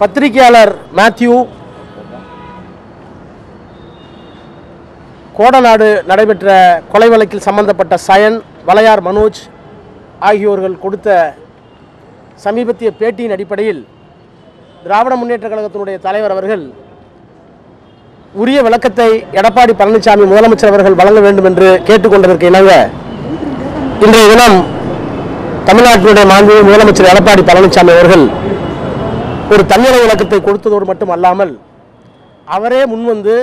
பத்திரிகையாளர் மேத்யூ. கோடநாடு நடைபெற்ற கொலை வழக்கில் சம்பந்தப்பட்ட சயன் வளையார் மனோஜ் ஆகியோர்கள் கொடுத்த சமீபத்திய பேட்டியின் அடிப்படையில் திராவிட முன்னேற்ற கழகத்தினுடைய தலைவர் அவர்கள் உரிய விளக்கத்தை எடப்பாடி பழனிசாமி முதலமைச்சர் அவர்கள் வழங்க வேண்டும் என்று கேட்டுக்கொண்டதற்கு இணங்க இன்றைய தினம் தமிழ்நாட்டினுடைய மாண்பு முதலமைச்சர் எடப்பாடி பழனிசாமி அவர்கள் ஒரு தன்னிலை விளக்கத்தை கொடுத்ததோடு மட்டும் அல்லாமல் அவரே முன்வந்து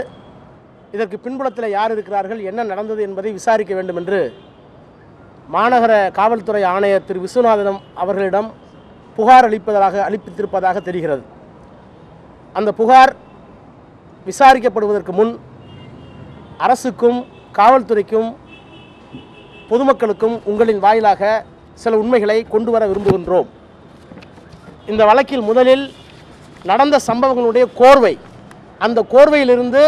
இதற்கு பின்புலத்தில் யார் இருக்கிறார்கள் என்ன நடந்தது என்பதை விசாரிக்க வேண்டும் என்று மாநகர காவல்துறை ஆணையர் திரு. விஸ்வநாதனம் அவர்களிடம் புகார் அளிப்பதாக அளிப்பித்திருப்பதாக தெரிகிறது. அந்த புகார் விசாரிக்கப்படுவதற்கு முன் அரசுக்கும் காவல்துறைக்கும் பொதுமக்களுக்கும் உங்களின் வாயிலாக சில உண்மைகளை கொண்டு வர விரும்புகின்றோம். இந்த வழக்கில் முதலில் நடந்த சம்பவங்களுடைய கோர்வை. அந்த கோர்வையிலிருந்து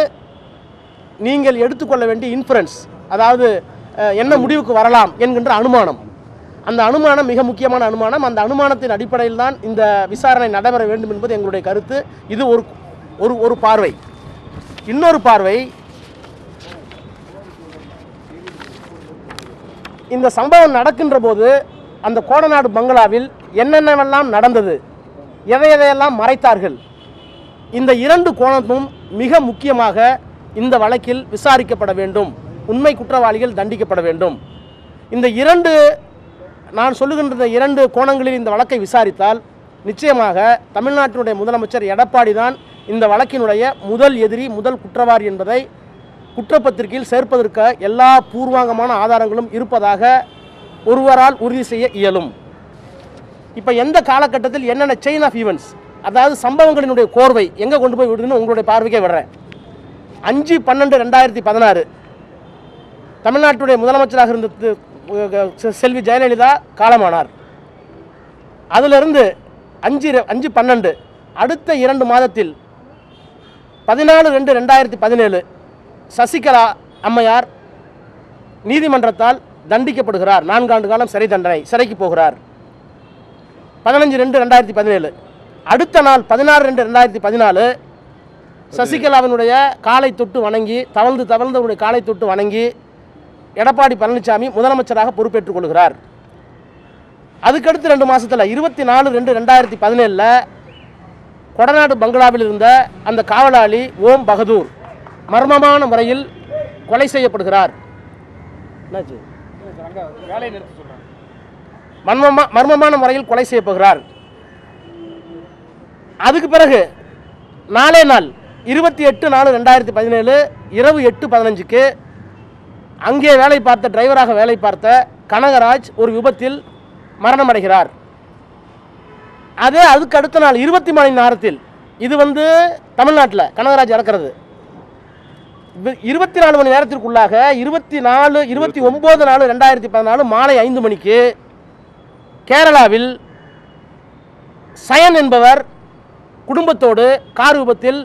நீங்கள் எடுத்துக்கொள்ள வேண்டிய இன்ஃபரன்ஸ் அதாவது என்ன முடிவுக்கு வரலாம் என்கின்ற அனுமானம். அந்த அனுமானம் மிக முக்கியமான அனுமானம் அந்த அனுமானத்தின் அடிப்படையில் தான் இந்த விசாரணை நடைபெற வேண்டும் என்பது எங்களுடைய கருத்து. இது ஒரு ஒரு ஒரு பார்வை. இன்னொரு பார்வை இந்த சம்பவம் நடக்கின்ற போது அந்த கோடநாடு பங்களாவில் என்னென்னவெல்லாம் நடந்தது? எதை எதையெல்லாம் மறைத்தார்கள்? இந்த இரண்டு கோணமும் மிக முக்கியமாக இந்த வழக்கில் விசாரிக்கப்பட வேண்டும். உண்மை குற்றவாளிகள் தண்டிக்கப்பட வேண்டும். இந்த இரண்டு நான் சொல்லுகின்ற இரண்டு கோணங்களில் இந்த வழக்கை விசாரித்தால் நிச்சயமாக தமிழ்நாட்டினுடைய முதலமைச்சர் எடப்பாடி தான் இந்த வழக்கினுடைய முதல் எதிரி முதல் குற்றவாளி என்பதை குற்றப்பத்திரிகையில் சேர்ப்பதற்கு எல்லா பூர்வாங்கமான ஆதாரங்களும் இருப்பதாக ஒருவரால் உறுதி செய்ய இயலும். இப்போ எந்த காலகட்டத்தில் என்னென்ன செயின் ஆஃப் ஈவெண்ட்ஸ் அதாவது சம்பவங்களினுடைய கோர்வை எங்கே கொண்டு போய் விடுதுன்னு உங்களுடைய பார்வைக்கே விடுறேன் அஞ்சு பன்னெண்டு ரெண்டாயிரத்தி பதினாறு. தமிழ்நாட்டுடைய முதலமைச்சராக இருந்த செல்வி ஜெயலலிதா காலமானார். அதிலிருந்து அஞ்சு அஞ்சு பன்னெண்டு. அடுத்த இரண்டு மாதத்தில் பதினாலு ரெண்டு ரெண்டாயிரத்தி பதினேழு சசிகலா அம்மையார் நீதிமன்றத்தால் தண்டிக்கப்படுகிறார். நான்காண்டு காலம் சிறை தண்டனை சிறைக்கு போகிறார். பதினஞ்சு ரெண்டு ரெண்டாயிரத்தி பதினேழு. அடுத்த நாள் பதினாறு ரெண்டு ரெண்டாயிரத்தி பதினாலு சசிகலாவினுடைய காலை தொட்டு வணங்கி தவழ்ந்து தவழ்ந்தவருடைய காலை தொட்டு வணங்கி எடப்பாடி பழனிசாமி முதலமைச்சராக பொறுப்பேற்றுக் கொள்கிறார். அதுக்கடுத்து ரெண்டு மாதத்தில் இருபத்தி நாலு ரெண்டு ரெண்டாயிரத்தி பதினேழில் கொடநாடு பங்களாவில் இருந்த அந்த காவலாளி ஓம் பகதூர் மர்மமான முறையில் கொலை செய்யப்படுகிறார். என்னாச்சு? மர்மமா மர்மமான முறையில் கொலை செய்யப்படுகிறார் அதுக்கு பிறகு நாளே நாள் இருபத்தி எட்டு நாலு ரெண்டாயிரத்தி பதினேழு இரவு எட்டு பதினஞ்சுக்கு அங்கே வேலை பார்த்த டிரைவராக வேலை பார்த்த கனகராஜ் ஒரு விபத்தில் மரணமடைகிறார். அதே அதுக்கு அடுத்த நாள் இருபத்தி மணி நேரத்தில் இது வந்து தமிழ்நாட்டில் கனகராஜ் இறக்கிறது. இருபத்தி நாலு மணி நேரத்திற்குள்ளாக இருபத்தி நாலு இருபத்தி ஒம்பது நாலு ரெண்டாயிரத்தி பதினாலு மாலை ஐந்து மணிக்கு கேரளாவில் சயன் என்பவர் குடும்பத்தோடு கார் விபத்தில்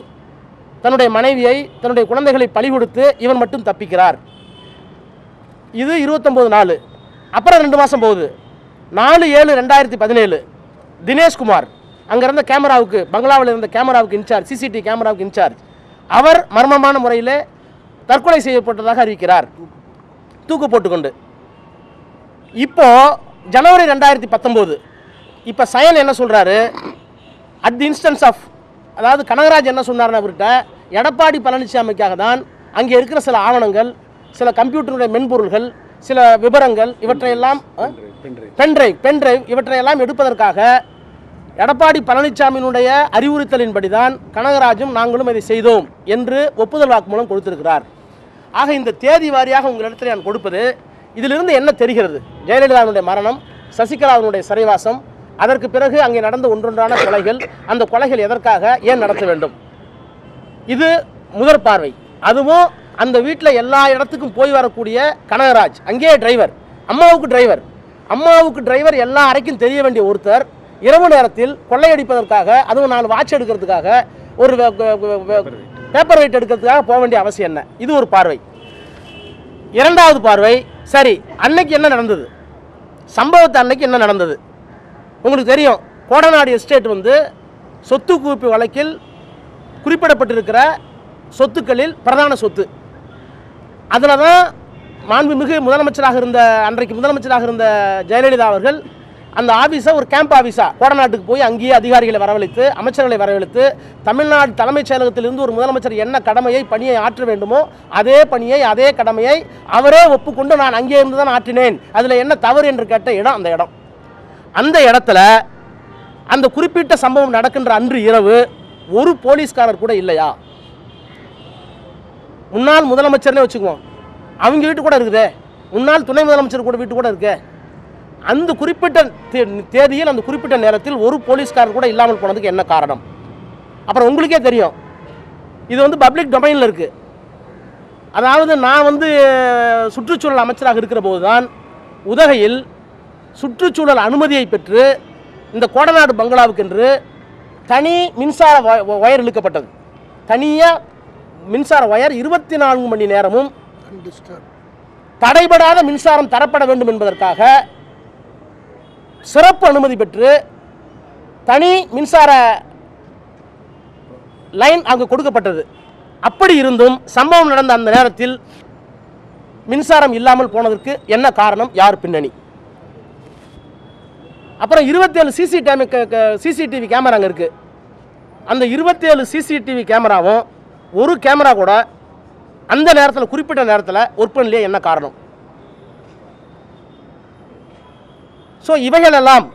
தன்னுடைய மனைவியை தன்னுடைய குழந்தைகளை பழி கொடுத்து இவன் மட்டும் தப்பிக்கிறார். இது இருபத்தொம்போது நாலு. அப்புறம் ரெண்டு மாதம் போகுது. நாலு ஏழு ரெண்டாயிரத்தி பதினேழு. தினேஷ்குமார். அங்கே இருந்த கேமராவுக்கு பங்களாவில் இருந்த கேமராவுக்கு இன்சார்ஜ் சிசிடிவி கேமராவுக்கு இன்சார்ஜ். அவர் மர்மமான முறையில் தற்கொலை செய்யப்பட்டதாக அறிவிக்கிறார். தூக்கு போட்டுக்கொண்டு. இப்போ ஜனவரி ரெண்டாயிரத்தி பத்தொம்போது. இப்போ சயன் என்ன சொல்கிறாரு அட் தி இன்ஸ்டன்ஸ் ஆஃப் அதாவது கனகராஜ் என்ன சொன்னார்னு அவர்கிட்ட எடப்பாடி பழனிசாமிக்காக தான் அங்கே இருக்கிற சில ஆவணங்கள் சில கம்ப்யூட்டருடைய மென்பொருள்கள் சில விவரங்கள் இவற்றையெல்லாம் பென்ட்ரைவ் பென்ட்ரைவ் இவற்றையெல்லாம் எடுப்பதற்காக எடப்பாடி பழனிசாமியினுடைய அறிவுறுத்தலின்படி தான் கனகராஜும் நாங்களும் இதை செய்தோம் என்று ஒப்புதல் வாக்குமூலம் கொடுத்திருக்கிறார். ஆக இந்த தேதி வாரியாக உங்களிடத்தில் நான் கொடுப்பது இதிலிருந்து என்ன தெரிகிறது? ஜெயலலிதாவினுடைய மரணம் சசிகலாவினுடைய சிறைவாசம் அதற்கு பிறகு அங்கே நடந்த ஒன்றொன்றான கொலைகள் அந்த கொலைகள் எதற்காக ஏன் நடத்த வேண்டும்? இது முதற் பார்வை. அதுவும் அந்த வீட்டில் எல்லா இடத்துக்கும் போய் வரக்கூடிய கனகராஜ் அங்கேயே டிரைவர் அம்மாவுக்கு டிரைவர் அம்மாவுக்கு டிரைவர் எல்லா அறைக்கும் தெரிய வேண்டிய ஒருத்தர் இரவு நேரத்தில் கொள்ளையடிப்பதற்காக அதுவும் நாலு வாட்ச் எடுக்கிறதுக்காக ஒரு பேப்பர் வெயிட் எடுக்கிறதுக்காக போக வேண்டிய அவசியம் என்ன? இது ஒரு பார்வை. இரண்டாவது பார்வை சரி அன்னைக்கு என்ன நடந்தது? சம்பவத்தை அன்னைக்கு என்ன நடந்தது? உங்களுக்கு தெரியும் கோடநாடு எஸ்டேட் வந்து சொத்து குவிப்பு வழக்கில் குறிப்பிடப்பட்டிருக்கிற சொத்துக்களில் பிரதான சொத்து. அதில் தான் மாண்புமிகு முதலமைச்சராக இருந்த அன்றைக்கு முதலமைச்சராக இருந்த ஜெயலலிதா அவர்கள் அந்த ஆஃபீஸை ஒரு கேம்ப் ஆஃபீஸாக கோடநாட்டுக்கு போய் அங்கேயே அதிகாரிகளை வரவழைத்து அமைச்சர்களை வரவழைத்து தமிழ்நாடு தலைமைச் செயலகத்திலிருந்து ஒரு முதலமைச்சர் என்ன கடமையை பணியை ஆற்ற வேண்டுமோ அதே பணியை அதே கடமையை அவரே ஒப்புக்கொண்டு நான் அங்கே இருந்து தான் ஆற்றினேன். அதில் என்ன தவறு என்று கேட்ட இடம் அந்த இடம். அந்த இடத்துல அந்த குறிப்பிட்ட சம்பவம் நடக்கின்ற அன்று இரவு ஒரு போலீஸ்காரர் கூட இல்லையா? முன்னாள் முதலமைச்சர்னே வச்சுக்குவோம். அவங்க வீட்டு கூட இருக்குதே. முன்னாள் துணை முதலமைச்சர் கூட வீட்டு கூட இருக்கே. அந்த குறிப்பிட்ட தேதியில் அந்த குறிப்பிட்ட நேரத்தில் ஒரு போலீஸ்காரர் கூட இல்லாமல் போனதுக்கு என்ன காரணம்? அப்புறம் உங்களுக்கே தெரியும். இது வந்து பப்ளிக் டொமைனில் இருக்குது அதாவது நான் வந்து சுற்றுச்சூழல் அமைச்சராக இருக்கிற போது தான் உதகையில் சுற்றுச்சூழல் அனுமதியை பெற்று இந்த கோடநாடு பங்களாவுக்கென்று தனி மின்சார ஒயர் இழுக்கப்பட்டது. தனியாக மின்சார ஒயர் இருபத்தி நான்கு மணி நேரமும் தடைபடாத மின்சாரம் தரப்பட வேண்டும் என்பதற்காக சிறப்பு அனுமதி பெற்று தனி மின்சார லைன் அங்கு கொடுக்கப்பட்டது. அப்படி இருந்தும் சம்பவம் நடந்த அந்த நேரத்தில் மின்சாரம் இல்லாமல் போனதற்கு என்ன காரணம்? யார் பின்னணி? அப்புறம் இருபத்தேழு சிசிடிவி சிசிடிவி கேமரா அங்கே இருக்குது அந்த இருபத்தேழு சிசிடிவி கேமராவும் ஒரு கேமரா கூட அந்த நேரத்தில் குறிப்பிட்ட நேரத்தில் ஒர்க் பண்ணலையே என்ன காரணம்? ஸோ இவைகளெல்லாம்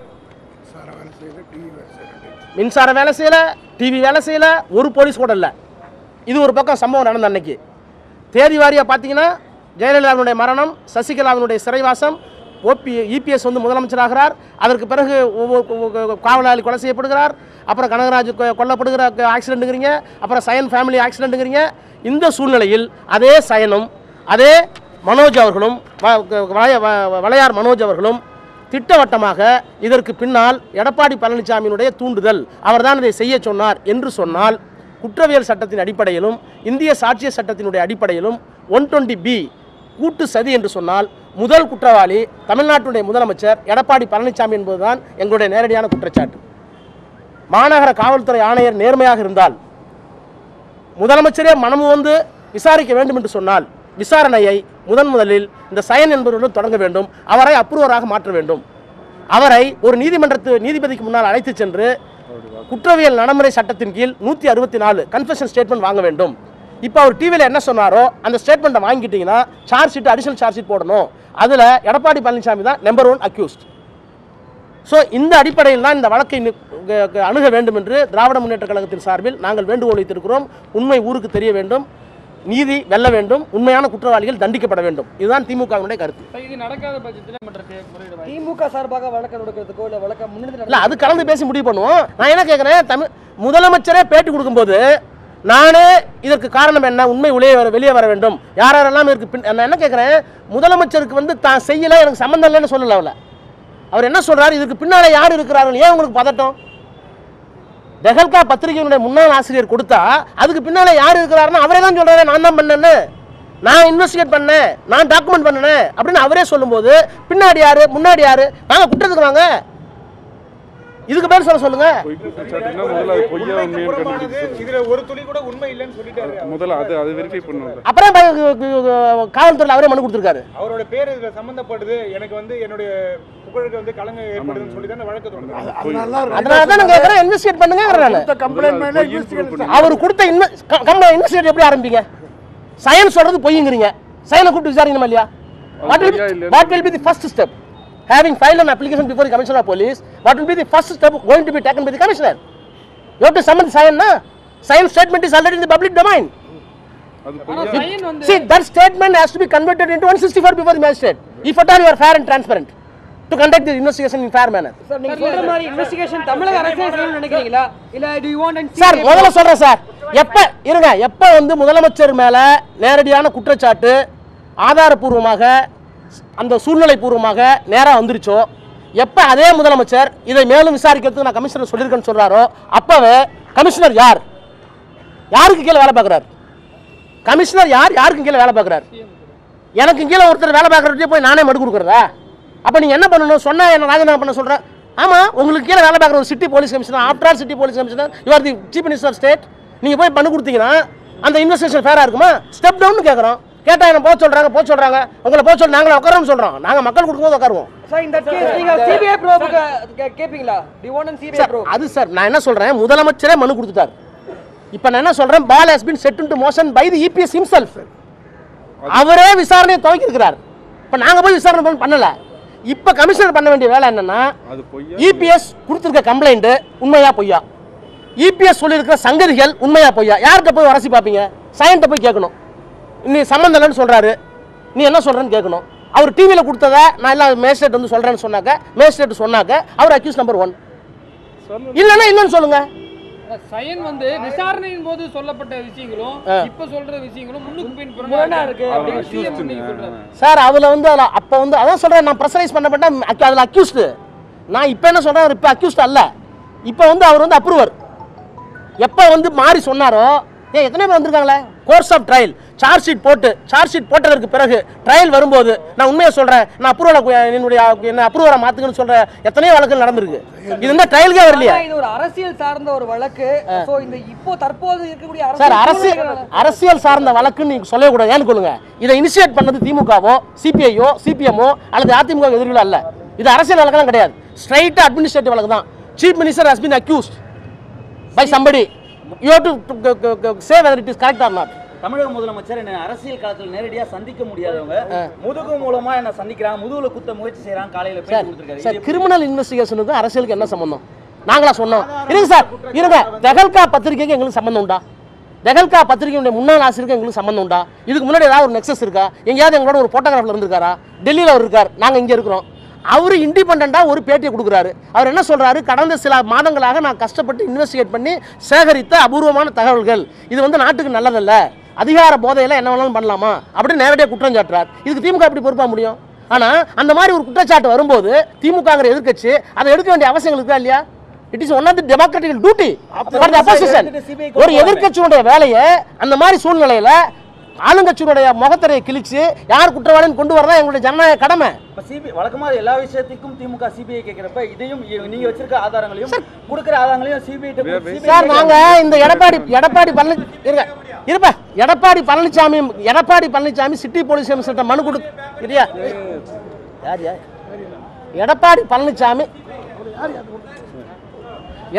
மின்சார வேலை செய்யல டிவி வேலை செய்யல. ஒரு போலீஸ் கூட இல்லை. இது ஒரு பக்கம் சம்பவம் நடந்த அன்னைக்கு. தேதி வாரியாக பார்த்தீங்கன்னா ஜெயலலிதாவினுடைய மரணம் சசிகலாவினுடைய சிறைவாசம் ஓபி இபிஎஸ் வந்து முதலமைச்சராகிறார் அதற்கு பிறகு காவலாளி கொலை செய்யப்படுகிறார். அப்புறம் கனகராஜ் கொல்லப்படுகிற ஆக்சிடென்ட்டுங்கிறீங்க அப்புறம் சயன் ஃபேமிலி ஆக்சிடென்ட்டுங்கிறீங்க இந்த சூழ்நிலையில் அதே சயனும் அதே மனோஜ் அவர்களும் வளையார் மனோஜ் அவர்களும் திட்டவட்டமாக இதற்கு பின்னால் எடப்பாடி பழனிசாமியினுடைய தூண்டுதல். அவர்தான் இதை செய்ய சொன்னார் என்று சொன்னால் குற்றவியல் சட்டத்தின் அடிப்படையிலும் இந்திய சாட்சிய சட்டத்தினுடைய அடிப்படையிலும் ஒன் டுவெண்ட்டி பி கூட்டு சதி என்று சொன்னால் முதல் குற்றவாளி தமிழ்நாட்டுடைய முதலமைச்சர் எடப்பாடி பழனிசாமி என்பதுதான் எங்களுடைய நேரடியான குற்றச்சாட்டு. மாநகர காவல்துறை ஆணையர் நேர்மையாக இருந்தால் முதலமைச்சரே மனமு வந்து விசாரிக்க வேண்டும் என்று சொன்னால் விசாரணையை முதன் முதலில் இந்த சயன் என்பவருடன் தொடங்க வேண்டும் அவரை அப்ரூவராக மாற்ற வேண்டும். அவரை ஒரு நீதிமன்றத்து நீதிபதிக்கு முன்னால் அழைத்து சென்று குற்றவியல் நடைமுறை சட்டத்தின் கீழ் நூற்றி அறுபத்தி நாலு கன்ஃபெஷன் ஸ்டேட்மெண்ட் வாங்க வேண்டும். இப்போ அவர் டிவியில் என்ன சொன்னாரோ அந்த ஸ்டேட்மெண்ட்டை வாங்கிட்டீங்கன்னா charge sheet additional charge sheet போடணும். அதில் எடப்பாடி பழனிசாமி தான் நம்பர் ஒன் அக்யூஸ்ட் ஸோ இந்த அடிப்படையில் தான் இந்த வழக்கை அணுக வேண்டும் என்று திராவிட முன்னேற்ற கழகத்தின் சார்பில் நாங்கள் வேண்டுகோள் வைத்திருக்கிறோம். உண்மை ஊருக்கு தெரிய வேண்டும். நீதி வெல்ல வேண்டும் உண்மையான குற்றவாளிகள் தண்டிக்கப்பட வேண்டும். இதுதான் திமுகவினுடைய கருத்து. இது நடக்காத பட்சத்தில் திமுக சார்பாக வழக்கு தொடுக்கிறதுக்கோ இல்ல வழக்க முன்னெடுத்து இல்லை அது கலந்து பேசி முடிவு பண்ணுவோம். நான் என்ன கேட்குறேன் தமிழ் முதலமைச்சரே பேட்டி கொடுக்கும்போது நானே இதற்கு காரணம் என்ன உண்மை வெளியே வர வெளியே வர வேண்டும். யார் யாரெல்லாம் இதற்கு பின் நான் என்ன கேட்குறேன் முதலமைச்சருக்கு வந்து தான் செய்யலை எனக்கு சம்மந்தம் இல்லைன்னு சொல்லல அவளை. அவர் என்ன சொல்றாரு இதுக்கு பின்னால யார் இருக்கிறார்கள் ஏன் உங்களுக்கு பதட்டம்? தெஹல்கா பத்திரிகையினுடைய முன்னாள் ஆசிரியர் கொடுத்தா அதுக்கு பின்னால் யார் இருக்கிறாருன்னு அவரே தான் சொல்கிறாரு நான் தான் பண்ணேன்னு. நான் இன்வெஸ்டிகேட் பண்ணேன் நான் டாக்குமெண்ட் பண்ணினேன் அப்படின்னு அவரே சொல்லும்போது பின்னாடி யார் முன்னாடி யார் நாங்கள் குற்றத்துக்கு வாங்க. இதுக்கு பேர் சொல்ல சொல்லுங்க. முதல்ல அது பொய்யா உண்மையான்னு கண்டுபிடிச்சு சொல்லுங்க. இதுல ஒரு துளி கூட உண்மை இல்லைன்னு சொல்லிட்டாரு. முதல்ல அது அதை வெரிஃபை பண்ணுவோம் அப்புறம் ப- கு- கு- காவல்துறையில் அவரே மனு கொடுத்துருக்காரு. அவரோட பேர் இதுல சம்பந்தப்படுது. எனக்கு வந்து என்னுடைய புகழுக்கு வந்து கலங்க ஏற்படுதுன்னு சொல்லி தான் வழக்கு தொடர்ந்து அதனால தான் நான். கேட்குறேன் இன்வெஸ்டிகேட் பண்ணுங்கிறேன் நான் அவர் கொடுத்த இன்வெஸ்டிகேட் எப்படி ஆரம்பிங்க? சயன்ஸ் சொல்றது பொய்யுங்கிறீங்க சயனை கூப்பிட்டு விசாரிக்கணுமா இல்லையா? What will be the first step having filed an application before the commissioner of police what will be the first step going to be taken by the commissioner you have to summon the science na science statement is already in the public domain வந்து see that statement has to be converted into 164 before the magistrate if at all you are fair and transparent to conduct the investigation in fair manner sir நீங்க சொல்ற மாதிரி investigation தமிழக அரசே செய்யணும்னு நினைக்கிறீங்களா இல்ல to you want sir முதல்ல சொல்றேன் சார் எப்ப இருங்க எப்ப வந்து முதலமைச்சர் மேல நேரடியான குற்றச்சாட்டு ஆதாரபூர்வமாக அந்த சூழ்நிலை பூர்வமாக நேராக வந்துருச்சோ? எப்போ அதே முதலமைச்சர் இதை மேலும் விசாரிக்கிறதுக்கு நான் கமிஷனர் சொல்லியிருக்கேன்னு சொல்கிறாரோ அப்போவே கமிஷனர் யார்? யாருக்கு கீழே வேலை பார்க்குறாரு? கமிஷனர் யார்? யாருக்கு கீழே வேலை பார்க்குறாரு? எனக்கு கீழே ஒருத்தர் வேலை பார்க்குறதே போய் நானே மடு கொடுக்குறதா? அப்போ நீங்கள் என்ன பண்ணணும்? சொன்னால் என்ன ராஜினாமா பண்ண சொல்கிறேன் ஆமா உங்களுக்கு கீழே வேலை பார்க்குற ஒரு city police commissioner after all city police commissioner you the chief minister state நீங்கள் போய் பண்ணி கொடுத்தீங்கன்னா அந்த இன்வெஸ்டிகேஷன் ஃபேராக இருக்குமா? ஸ்டெப் டவுன் கேட்குறோம் கேட்டா என்ன போக சொல்றாங்க போக சொல்றாங்க. உங்களை போக சொல்லி நாங்களே உட்காரோம்னு சொல்றோம். நாங்க மக்கள் கொடுக்கும்போது உட்காருவோம். சார் இந்த சிபிஐ சிபிஐ சார் ப்ரோப் அது சார் நான் என்ன சொல்றேன்? முதலமைச்சரே மனு கொடுத்துட்டார். இப்போ நான் என்ன சொல்றேன்? Ball has been set to motion by the EPS himself. அவரே விசாரணையை துவக்கியிருக்கிறார் இப்போ நாங்க போய் விசாரணை பண்ண- பண்ணல. இப்போ கமிஷனர் பண்ண வேண்டிய வேலை என்னன்னா அது பொய்யா? இபிஎஸ் கொடுத்துருக்க கம்ப்ளைண்ட் உண்மையா பொய்யா? இபிஎஸ் சொல்லியிருக்கிற சங்கதிகள் உண்மையா பொய்யா? யார்கிட்ட போய் வரசி பார்ப்பீங்க? சயின்ட்ட போய் கேட்கணும். நீ சம்மந்தம் இல்லைன்னு சொல்றாரு. நீ என்ன சொல்றேன்னு கேட்கணும். அவர் டிவியில் கொடுத்ததை நான் எல்லாம் மேஜிஸ்ட்ரேட் வந்து சொல்றேன்னு சொன்னாக்க மேஜிஸ்ட்ரேட் சொன்னாக்க அவர் அக்யூஸ் நம்பர் ஒன் இல்லைன்னா இல்லைன்னு சொல்லுங்க. சயன் வந்து விசாரணையின் போது சொல்லப்பட்ட விஷயங்களும் இப்ப சொல்ற விஷயங்களும் முன்னுக்கு பின் முரணா இருக்கு. சார் அதில் வந்து அதில் அப்போ வந்து அதான் சொல்கிறேன் நான் ப்ரெஷரைஸ் பண்ணப்பட்ட அதில் அக்யூஸ்டு நான் இப்போ என்ன சொல்கிறேன் இப்போ அக்யூஸ்ட் அல்ல. இப்போ வந்து அவர் வந்து அப்ரூவர் எப்போ வந்து மாறி சொன்னாரோ ஏன் எத்தனை பேர் வந்திருக்காங்களே? Course of trial charge sheet போட்டு சார்ஜ் ஷீட் போட்டதற்கு பிறகு ட்ரையல் வரும்போது நான் உண்மையை சொல்கிறேன் நான் அப்ரூவலை என்னுடைய என்ன அப்ரூவரை மாற்றுங்கன்னு சொல்கிற எத்தனையோ வழக்குகள் நடந்திருக்கு. இது இந்த ட்ரையலுக்கே வரலையா. இது ஒரு அரசியல் சார்ந்த ஒரு வழக்கு. சோ இந்த இப்போ தற்போது இருக்கக்கூடிய சார் அரசியல் அரசியல் சார்ந்த வழக்குன்னு நீங்க சொல்லக்கூடாது ஏன்னு சொல்லுங்க. இதை இனிஷியேட் பண்ணது திமுகவோ சிபிஐயோ சிபிஎம்மோ அல்லது அதிமுக எதிரிகளோ அல்ல. இது அரசியல் வழக்கெல்லாம் கிடையாது. ஸ்ட்ரைட்டாக அட்மினிஸ்ட்ரேட்டிவ் வழக்கு தான். Chief minister has been accused by somebody you to say whether it is correct or not தமிழக முதலமைச்சர் என்ன அரசியல் களத்தில் நேரடியா சந்திக்க முடியாதவங்க. முதுகு மூலமா என்ன சந்திக்கிறாங்க முதுகுல குத்த முயற்சி செய்யறாங்க காலையில சார் கொடுத்திருக்காரு. சார் கிரிமினல் இன்வெஸ்டிகேஷனுக்கும் அரசியலுக்கு என்ன சம்பந்தம்? நாங்களா சொன்னோம். இருங்க சார் இருங்க. தெகல்கா பத்திரிகைக்கு எங்களுக்கு சம்பந்தம் உண்டா? தெகல்கா பத்திரிகையுடைய முன்னாள் ஆசிரியருக்கு எங்களுக்கு சம்பந்தம் உண்டா? இதுக்கு முன்னாடி ஏதாவது ஒரு நெக்ஸஸ் இருக்கா? எங்கேயாவது எங்களோட ஒரு போட்டோகிராஃபில் இருந்திருக்காரா? டெல்லியில் அவர் இருக்கார். நாங்கள் இங்கே இருக்கிறோம். அவர் இண்டிபெண்ட்டாக ஒரு பேட்டியை கொடுக்குறாரு. அவர் என்ன சொல்றாரு? கடந்த சில மாதங்களாக நான் கஷ்டப்பட்டு இன்வெஸ்டிகேட் பண்ணி சேகரித்த அபூர்வமான தகவல்கள். இது வந்து நாட்டுக்கு நல்லதல்ல. அதிகார போதையில என்ன வேணாலும் பண்ணலாமா? அப்படின்னு நேரடியாக குற்றம் சாட்டுறார். இதுக்கு திமுக எப்படி பொறுப்பா முடியும்? ஆனா அந்த மாதிரி ஒரு குற்றச்சாட்டு வரும்போது திமுகங்கிற எதிர்க்கட்சி அதை எடுக்க வேண்டிய அவசியம் இருக்கா இல்லையா? It is one of the democratic duty ஒரு எதிர்க்கட்சியுடைய வேலையை அந்த மாதிரி சூழ்நிலையில ஆளுங்கட்சியினுடைய முகத்திரையை கிழிச்சு யார் குற்றவாளின்னு கொண்டு வரதான் எங்களுடைய ஜனநாயக கடமை. இப்ப சிபிஐ வழக்கமா எல்லா விஷயத்துக்கும் திமுக சிபிஐ கேட்கிறப்ப இதையும் நீங்க வச்சிருக்க ஆதாரங்களையும் கொடுக்கிற ஆதாரங்களையும் சிபிஐ சார் நாங்க இந்த எடப்பாடி எடப்பாடி பழனி இருங்க. இருப்ப. Edappadi Palaniswami Edappadi Palaniswami city police commissioner மனு கொடு இல்லையா? யார் யார்? எடப்பாடி பழனிசாமி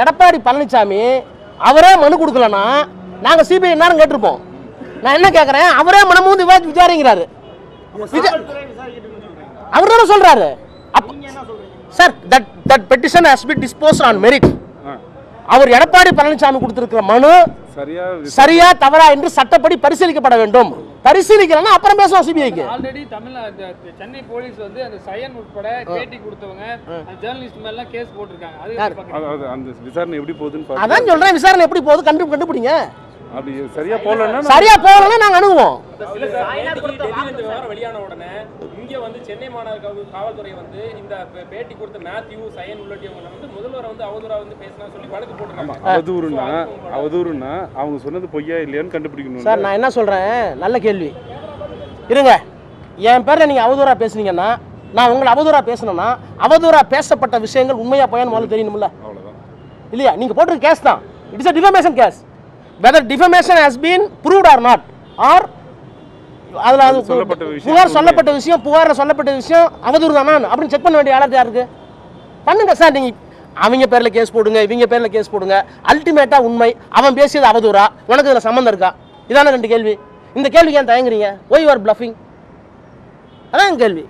எடப்பாடி பழனிசாமி அவரே மனு கொடுக்கலனா நாங்க சிபிஐ நேரம் கேட்டிருப்போம். நான் என்ன கேட்கறேன் அவரே மனு வந்து விவாதி விசாரிங்கிறாரு அவர் தானே சொல்றாரு. அப்ப- sir that that petition has been dispose on merit. அவர் எடப்பாடி பழனிசாமி கொடுத்திருக்கிற மனு சரியா தவறா என்று சட்டப்படி பரிசீலிக்கப்பட வேண்டும். பரிசீலிக்கலன்னா அப்புறம் பேசுவோம் சிபிஐக்கு. ஆல்ரெடி தமிழ்நாடு சென்னை போலீஸ் வந்து அந்த சயன் உட்பட பேட்டி கொடுத்தவங்க அந்த ஜேர்னலிஸ்ட் மேல எல்லாம் கேஸ் போட்டிருக்காங்க. அது அந்த விசாரணை எப்படி போகுதுன்னு பாருங்க அதான் சொல்றேன் விசாரணை எப்படி போகுது கண்டு கண்டுபிடிங்க. அப்படி சரியா போகலன்னா சரியா போகலன்னா நாங்க அணுகுவோம். வெளியான உடனே இங்க வந்து சென்னை மாநகர காவல்துறை வந்து இந்த பேட்டி கொடுத்த மேத்யூ சயன் உள்ளிட்டவங்க வந்து முதல்வரை வந்து அவதூறா வந்து பேசினா சொல்லி வழக்கு போட்டுருக்காங்க. அவதூறுனா அவதூறுனா அவங்க சொன்னது பொய்யா இல்லையான்னு கண்டுபிடிக்கணும் சார் நான் என்ன சொல்றேன்? நல்ல கேள்வி. இருங்க. என் பேர்ல நீங்க அவதூறா பேசுனீங்கன்னா நான் உங்களை அவதூறா பேசணும்னா அவதூறா பேசப்பட்ட விஷயங்கள் உண்மையா போயான்னு முதல்ல தெரியணும்ல. இல்லையா? நீங்க போட்டிருக்க கேஸ் தான். It is a defamation case whether defamation has been proved or not or அதில் அது சொல்லப்பட்ட விஷயம் புகார். சொல்லப்பட்ட விஷயம் புகாரில் சொல்லப்பட்ட விஷயம் அவதூறு தானா. அப்படின்னு செக் பண்ண வேண்டிய ஆளர் யாருக்கு? பண்ணுங்க சார் நீங்க அவங்க பேர்ல கேஸ் போடுங்க இவங்க பேர்ல கேஸ் போடுங்க. அல்டிமேட்டா உண்மை. அவன் பேசியது அவதூறா? உனக்கு இதுல சம்மந்தம் இருக்கா? இதான ரெண்டு கேள்வி. இந்த கேள்விக்கு ஏன் தயங்குறீங்க? ஒய் யூ ஆர் பிளஃபிங் அதான் கேள்வி.